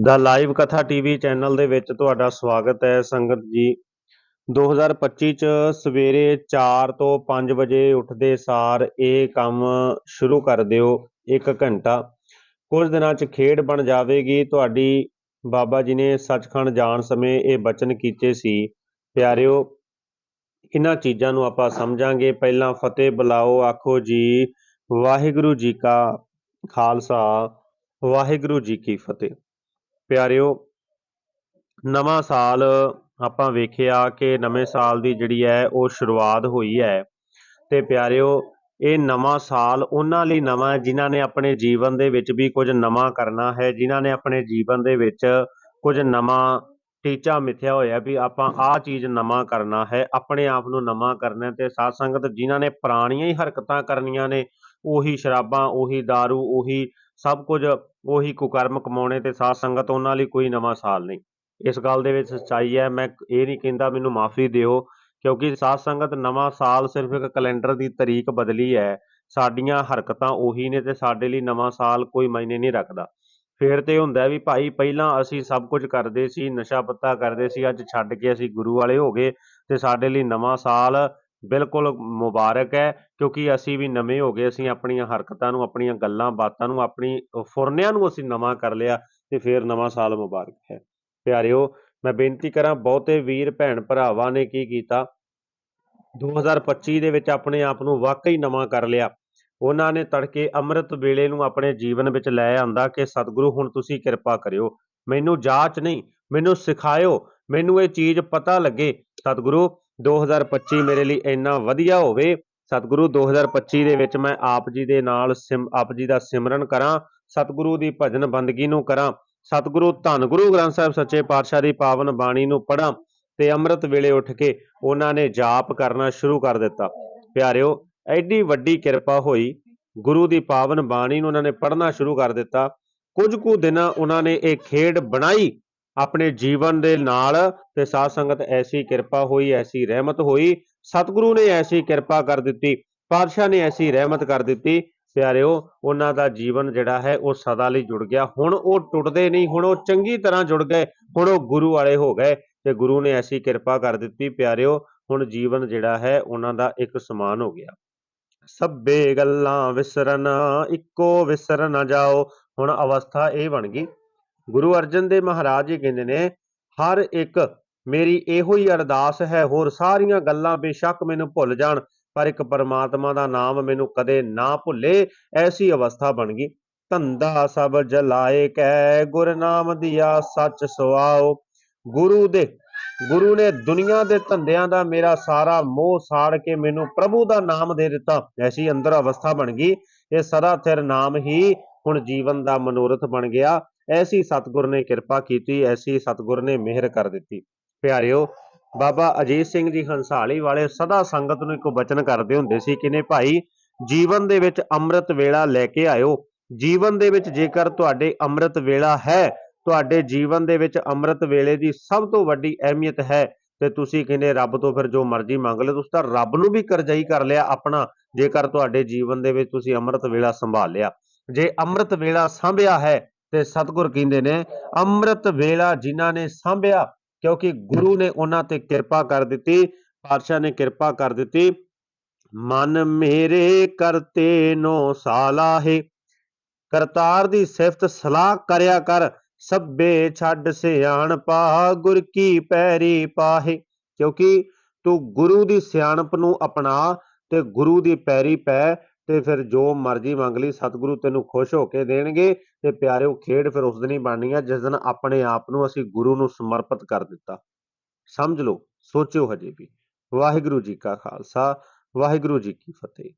ਦਾ live ਕਥਾ TV channel ਦੇ ਵਿੱਚ ਤੁਹਾਡਾ ਸਵਾਗਤ ਹੈ। ਸੰਗਤ ਜੀ 2025 ਚ ਸਵੇਰੇ 4 ਤੋਂ 5 ਵਜੇ ਉੱਠਦੇ ਸਾਰ ਇਹ ਕੰਮ ਸ਼ੁਰੂ ਕਰ ਦਿਓ 1 ਘੰਟਾ। ਕੁਝ ਦਿਨਾਂ ਚ ਖੇਡ ਬਣ ਜਾਵੇਗੀ। ਤੁਹਾਡੀ ਬਾਬਾ ਜੀ ਨੇ ਸੱਚਖੰਡ ਜਾਣ ਸਮੇਂ ਇਹ ਬਚਨ ਕੀਤੇ ਸੀ। ਪਿਆਰਿਓ ਇਹਨਾਂ ਚੀਜ਼ਾਂ ਨੂੰ ਆਪਾਂ ਸਮਝਾਂਗੇ। ਪਹਿਲਾਂ ਫਤਿਹ ਬੁਲਾਓ, ਆਖੋ ਜੀ, ਵਾਹਿਗੁਰੂ ਜੀ ਕਾ ਖਾਲਸਾ, ਵਾਹਿਗੁਰੂ ਜੀ ਕੀ ਫਤਿਹ। ਪਿਆਰਿਓ, ਨਵਾਂ ਸਾਲ ਆਪਾਂ ਵੇਖਿਆ ਕਿ ਨਵੇਂ ਸਾਲ ਦੀ ਜਿਹੜੀ ਹੈ ਉਹ ਸ਼ੁਰੂਆਤ ਹੋਈ ਹੈ। ਤੇ ਪਿਆਰਿਓ, ਇਹ ਨਵਾਂ ਸਾਲ ਉਹਨਾਂ ਲਈ ਨਵਾਂ ਹੈ ਜਿਨ੍ਹਾਂ ਨੇ ਆਪਣੇ ਜੀਵਨ ਦੇ ਵਿੱਚ ਵੀ ਕੁਝ ਨਵਾਂ ਕਰਨਾ ਹੈ, ਜਿਨ੍ਹਾਂ ਨੇ ਆਪਣੇ ਜੀਵਨ ਦੇ ਵਿੱਚ ਕੁਝ ਨਵਾਂ ਟੀਚਾ ਮਿਥਿਆ ਹੋਇਆ ਵੀ ਆਪਾਂ ਆਹ ਚੀਜ਼ ਨਵਾਂ ਕਰਨਾ ਹੈ, ਆਪਣੇ ਆਪ ਨੂੰ ਨਵਾਂ ਕਰਨਾ ਤੇ ਸਾਧ ਸੰਗਤ ਜਿਨ੍ਹਾਂ ਨੇ ਪੁਰਾਣੀਆਂ ਹੀ ਹਰਕਤਾਂ ਕਰਨੀਆਂ ਨੇ, ਉਹੀ ਸ਼ਰਾਬਾਂ, ਉਹੀ दारू, ਉਹੀ ਸਭ ਕੁਝ ਉਹੀ ਕੁਕਰਮ ਕਮਾਉਣੇ ਤੇ ਸਾਧ ਸੰਗਤ ਉਹਨਾਂ ਲਈ ਕੋਈ ਨਵਾਂ ਸਾਲ ਨਹੀਂ। ਇਸ ਗੱਲ ਦੇ ਵਿੱਚ ਸੱਚਾਈ ਹੈ, ਮੈਂ ਇਹ ਨਹੀਂ ਕਹਿੰਦਾ ਮੈਨੂੰ ਮਾਫੀ ਦਿਓ, ਕਿਉਂਕਿ ਸਾਧ ਸੰਗਤ ਨਵਾਂ ਸਾਲ ਸਿਰਫ ਇੱਕ ਕੈਲੰਡਰ ਦੀ ਤਰੀਕ ਬਦਲੀ ਹੈ। ਸਾਡੀਆਂ ਹਰਕਤਾਂ ਉਹੀ ਨੇ ਤੇ ਸਾਡੇ ਲਈ ਨਵਾਂ ਸਾਲ ਕੋਈ ਮਾਇਨੇ ਨਹੀਂ ਰੱਖਦਾ। ਫਿਰ ਤੇ ਹੁੰਦਾ ਵੀ ਭਾਈ ਪਹਿਲਾਂ ਅਸੀਂ ਸਭ ਕੁਝ ਕਰਦੇ ਸੀ, ਨਸ਼ਾ ਪੱਤਾ ਕਰਦੇ ਸੀ, ਅੱਜ ਛੱਡ ਕੇ ਅਸੀਂ ਗੁਰੂ ਵਾਲੇ ਹੋ ਗਏ ਤੇ ਸਾਡੇ ਲਈ ਨਵਾਂ ਸਾਲ ਬਿਲਕੁਲ ਮੁਬਾਰਕ ਹੈ, ਕਿਉਂਕਿ ਅਸੀਂ ਵੀ ਨਵੇਂ ਹੋ ਗਏ, ਅਸੀਂ ਆਪਣੀਆਂ ਹਰਕਤਾਂ ਨੂੰ, ਆਪਣੀਆਂ ਗੱਲਾਂ, ਬਾਤਾਂ ਨੂੰ, ਆਪਣੀ ਫੁਰਨਿਆਂ ਨੂੰ ਅਸੀਂ ਨਵਾਂ ਕਰ ਲਿਆ ਤੇ ਫਿਰ ਨਵਾਂ ਸਾਲ ਮੁਬਾਰਕ ਹੈ। ਪਿਆਰਿਓ, ਮੈਂ ਬੇਨਤੀ ਕਰਾਂ, ਬਹੁਤੇ ਵੀਰ, ਭੈਣ ਭਰਾਵਾਂ ਨੇ ਕੀ ਕੀਤਾ? 2025 ਦੇ ਵਿੱਚ ਆਪਣੇ ਆਪ ਨੂੰ ਵਾਕਈ ਨਵਾਂ ਕਰ ਲਿਆ। ਉਹਨਾਂ ਨੇ ਤੜਕੇ ਅੰਮ੍ਰਿਤ ਵੇਲੇ ਨੂੰ ਆਪਣੇ ਜੀਵਨ ਵਿੱਚ ਲੈ ਆਂਦਾ ਕਿ, ਸਤਿਗੁਰੂ, ਹੁਣ ਤੁਸੀਂ ਕਿਰਪਾ ਕਰਿਓ। ਮੈਨੂੰ ਜਾਚ ਨਹੀਂ, ਮੈਨੂੰ ਸਿਖਾਇਓ। ਮੈਨੂੰ ਇਹ ਚੀਜ਼ ਪਤਾ ਲੱਗੇ। ਸਤਿਗੁਰੂ 2025 ਮੇਰੇ ਲਈ ਇੰਨਾ ਵਧੀਆ ਹੋਵੇ, ਸਤਿਗੁਰੂ 2025 ਦੇ ਵਿੱਚ ਮੈਂ ਆਪ ਜੀ ਦੇ ਨਾਲ ਸਿਮ, ਆਪ ਜੀ ਦਾ ਸਿਮਰਨ ਕਰਾਂ, ਸਤਿਗੁਰੂ ਦੀ ਭਜਨ ਬੰਦਗੀ ਨੂੰ ਕਰਾਂ, ਸਤਿਗੁਰੂ ਧੰਨ ਗੁਰੂ ਗ੍ਰੰਥ ਸਾਹਿਬ ਸੱਚੇ ਪਾਤਸ਼ਾਹ ਦੀ ਪਾਵਨ ਬਾਣੀ ਨੂੰ ਪੜਾਂ ਤੇ ਅੰਮ੍ਰਿਤ ਵੇਲੇ ਉੱਠ ਕੇ ਉਹਨਾਂ ਨੇ ਜਾਪ ਕਰਨਾ ਸ਼ੁਰੂ ਕਰ ਦਿੱਤਾ। ਪਿਆਰਿਓ, ਐਡੀ ਵੱਡੀ ਕਿਰਪਾ ਹੋਈ, ਗੁਰੂ ਦੀ ਪਾਵਨ ਬਾਣੀ ਨੂੰ ਉਹਨਾਂ ਨੇ ਪੜ੍ਹਨਾ ਸ਼ੁਰੂ ਕਰ ਦਿੱਤਾ। ਕੁਝ ਕੁ ਦਿਨਾਂ ਉਹਨਾਂ ਨੇ ਇਹ ਖੇਡ ਬਣਾਈ ਆਪਣੇ ਜੀਵਨ ਦੇ ਨਾਲ ਤੇ ਸਾਧ ਸੰਗਤ ਐਸੀ ਕਿਰਪਾ ਹੋਈ, ਐਸੀ ਰਹਿਮਤ ਹੋਈ। ਸਤਿਗੁਰੂ ਨੇ ਐਸੀ ਕਿਰਪਾ ਕਰ ਦਿੱਤੀ, ਪਾਤਸ਼ਾਹ ਨੇ ਐਸੀ ਰਹਿਮਤ ਕਰ ਦਿੱਤੀ। ਪਿਆਰਿਓ, ਉਹਨਾਂ ਦਾ ਜੀਵਨ ਜਿਹੜਾ ਹੈ, ਉਹ ਸਦਾ ਲਈ ਜੁੜ ਗਿਆ। ਹੁਣ ਉਹ ਟੁੱਟਦੇ ਨਹੀਂ, ਹੁਣ ਉਹ ਚੰਗੀ ਤਰ੍ਹਾਂ ਜੁੜ ਗਏ, ਹੁਣ ਉਹ ਗੁਰੂ ਵਾਲੇ ਹੋ ਗਏ ਤੇ ਗੁਰੂ ਨੇ ਐਸੀ ਕਿਰਪਾ ਕਰ ਦਿੱਤੀ। ਪਿਆਰਿਓ, ਹੁਣ ਜੀਵਨ ਜਿਹੜਾ ਹੈ, ਉਹਨਾਂ ਦਾ ਇੱਕ ਸਮਾਨ ਹੋ ਗਿਆ। ਸਭੇ ਗੱਲਾਂ ਵਿਸਰਨ, ਇੱਕੋ ਵਿਸਰ ਨਾ ਜਾਓ। ਹੁਣ ਅਵਸਥਾ ਇਹ ਬਣ ਗਈ। ਗੁਰੂ ਅਰਜਨ ਦੇਵ ਮਹਾਰਾਜ ਜੀ ਕਹਿੰਦੇ ਨੇ, ਹਰ ਇੱਕ ਮੇਰੀ ਇਹੋ ਹੀ ਅਰਦਾਸ ਹੈ, ਹੋਰ ਸਾਰੀਆਂ ਗੱਲਾਂ ਬੇਸ਼ੱਕ ਮੈਨੂੰ ਭੁੱਲ ਜਾਣ, ਪਰ ਇੱਕ ਪਰਮਾਤਮਾ ਦਾ ਨਾਮ ਮੈਨੂੰ ਕਦੇ ਨਾ ਭੁੱਲੇ, ਐਸੀ ਅਵਸਥਾ ਬਣ ਗਈ। ਧੰਦਾ ਸਭ ਜਲਾਏ ਕੈ ਗੁਰ ਨਾਮ ਦਿਆ, ਸੱਚ ਸੁਆਓ। ਗੁਰੂ ਦੇ, ਗੁਰੂ ਨੇ ਦੁਨੀਆ ਦੇ ਧੰਦਿਆਂ ਦਾ ਮੇਰਾ ਸਾਰਾ ਮੋਹ ਸਾੜ ਕੇ ਮੈਨੂੰ ਪ੍ਰਭੂ ਦਾ ਨਾਮ ਦੇ ਦਿੱਤਾ, ਐਸੀ ਅੰਦਰ ਅਵਸਥਾ ਬਣ ਗਈ। ਇਹ ਸਦਾ ਥਿਰ ਨਾਮ ਹੀ ਹੁਣ ਜੀਵਨ ਦਾ ਮਨੋਰਥ ਬਣ ਗਿਆ। ਐਸੀ ਸਤਿਗੁਰ ਨੇ ਕਿਰਪਾ ਕੀਤੀ, ਐਸੀ ਸਤਿਗੁਰ ਨੇ ਮਿਹਰ ਕਰ ਦਿੱਤੀ। ਪਿਆਰਿਓ, ਬਾਬਾ ਅਜੀਤ ਸਿੰਘ ਜੀ ਹੰਸਾਲੀ ਵਾਲੇ ਸਦਾ ਸੰਗਤ ਨੂੰ ਇੱਕ ਬਚਨ ਕਰਦੇ ਹੁੰਦੇ ਸੀ ਕਿ ਭਾਈ, ਜੀਵਨ ਦੇ ਵਿੱਚ ਅੰਮ੍ਰਿਤ ਵੇਲਾ ਲੈ ਕੇ ਆਇਓ। ਜੀਵਨ ਦੇ ਵਿੱਚ ਜੇਕਰ ਤੁਹਾਡੇ ਅੰਮ੍ਰਿਤ ਵੇਲਾ ਹੈ, ਤੁਹਾਡੇ ਜੀਵਨ ਦੇ ਵਿੱਚ ਅੰਮ੍ਰਿਤ ਵੇਲੇ ਦੀ ਸਭ ਤੋਂ ਵੱਡੀ ਅਹਿਮੀਅਤ ਹੈ ਤੇ ਤੁਸੀਂ ਕਹਿੰਦੇ ਰੱਬ ਤੋਂ ਫਿਰ ਜੋ ਮਰਜ਼ੀ ਮੰਗ ਲਓ, ਤੁਸੀਂ ਤਾਂ ਰੱਬ ਨੂੰ ਵੀ ਕਰਜ਼ਾਈ ਕਰ ਲਿਆ ਆਪਣਾ, ਜੇਕਰ ਤੁਹਾਡੇ ਜੀਵਨ ਦੇ ਵਿੱਚ ਤੁਸੀਂ ਅੰਮ੍ਰਿਤ ਵੇਲਾ ਸੰਭਾਲ ਲਿਆ। ਜੇ ਅੰਮ੍ਰਿਤ ਵੇਲਾ ਸੰਭਿਆ ਹੈ ਤੇ ਸਤਿਗੁਰ ਕਹਿੰਦੇ ਨੇ, ਅੰਮ੍ਰਿਤ ਵੇਲਾ ਜਿਨ੍ਹਾਂ ਨੇ ਸੰਭਿਆ, ਕਿਉਂਕਿ ਗੁਰੂ ਨੇ ਉਹਨਾਂ ਤੇ ਕਿਰਪਾ ਕਰ ਦਿੱਤੀ, ਪਾਤਸ਼ਾਹ ਨੇ ਕਿਰਪਾ ਕਰ ਦਿੱਤੀ, ਮਨ ਮੇਰੇ ਕਰਤੇ ਨੋ ਸਾਲਾਹੇ ਕਰਤਾਰ ਦੀ ਸਿਫਤ ਸਲਾਹ ਕਰਿਆ ਕਰ, ਸਭੇ ਛੱਡ ਸਿਆਣਪਾ, ਗੁਰ ਕੀ ਪੈਰੀ ਪਾਹੇ, ਕਿਉਂਕਿ ਤੂੰ ਗੁਰੂ ਦੀ ਸਿਆਣਪ ਨੂੰ ਅਪਣਾ ਤੇ ਗੁਰੂ ਦੀ ਪੈਰੀ ਪੈ ਤੇ ਫਿਰ ਜੋ ਮਰਜ਼ੀ ਮੰਗ ਲਈ, ਸਤਿਗੁਰੂ ਤੈਨੂੰ ਖੁਸ਼ ਹੋ ਕੇ ਦੇਣਗੇ ਤੇ ਪਿਆਰਿਓ, ਖੇਡ ਫਿਰ ਉਸ ਦਿਨ ਹੀ ਬਣਨੀ ਆ, ਜਿਸ ਦਿਨ ਆਪਣੇ ਆਪ ਨੂੰ ਅਸੀਂ ਗੁਰੂ ਨੂੰ ਸਮਰਪਿਤ ਕਰ ਦਿੱਤਾ। ਸਮਝ ਲਓ, ਸੋਚਿਓ ਹਜੇ ਵੀ। ਵਾਹਿਗੁਰੂ ਜੀ ਕਾ ਖਾਲਸਾ, ਵਾਹਿਗੁਰੂ ਜੀ ਕੀ ਫਤਿਹ।